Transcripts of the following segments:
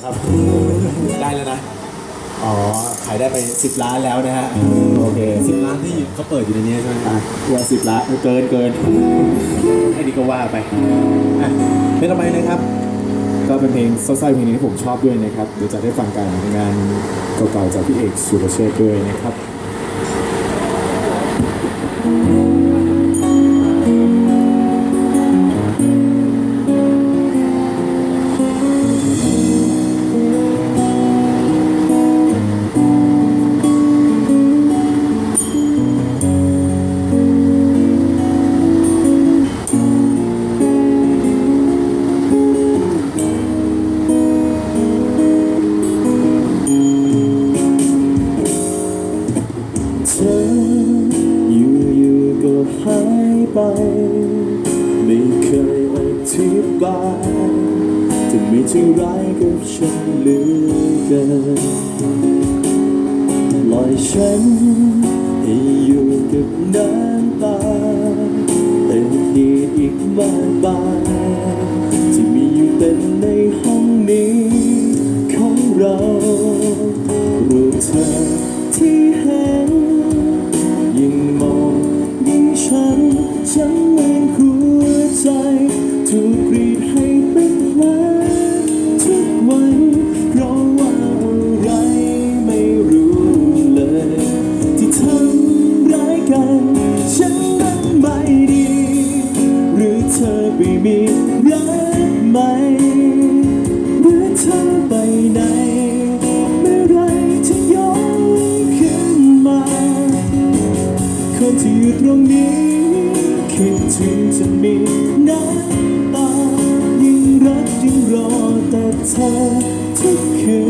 ครับได้แล้วนะ อ๋อ ขายได้ไป 10 ล้านแล้วนะฮะ โอเคสิบล้านที่เขาเปิดอยู่ในนี้ใช่ไหมอะตัวสิบล้านเกินเกินไอ้นี่ก็ว่าไปอะเพลงต่อไปนะครับ ก็เป็นเพลงเศร้าๆเพลงนี้ที่ผมชอบด้วยนะครับ เดี๋ยวจะได้ฟังกันงานเก่าๆจากพี่เอกสุรเชษฐ์ด้วยนะครับ ไป ไม่เคยอธิบายจะไม่ที่ร้ายกับฉันเหลือเกินปล่อยฉันให้อยู่กับน้ำตาเต่ที่อีกมากมาย มีรักใหม่หรือเธอไปไหนเมื่อไรจะย้อนขึ้นมา คนที่อยู่ตรงนี้ คิดถึงจะมีน้ำตายิ่งรักยิ่งรอแต่เธอทุกคื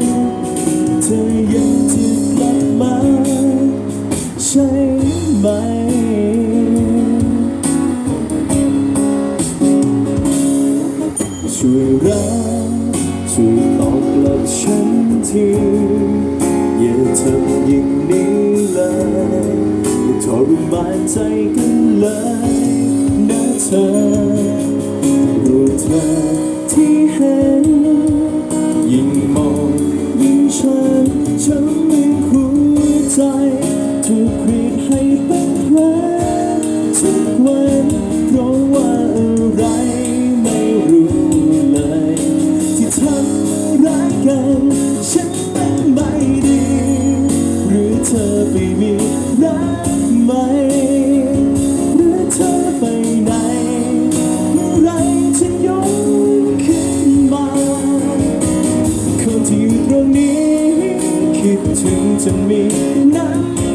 นเธอยังจะกลับมา ใช่ไหม วยรักช่วยตอบกลับฉันทีอย่าทำอย่างนี้เลยอย่าทรมานใจกันเลยนะเธอรู้เธอที่เห็น ยิ่งมองยิ่งฉันฉันไม่หัวใจถูกกรีด ถึงจะมีน้ำ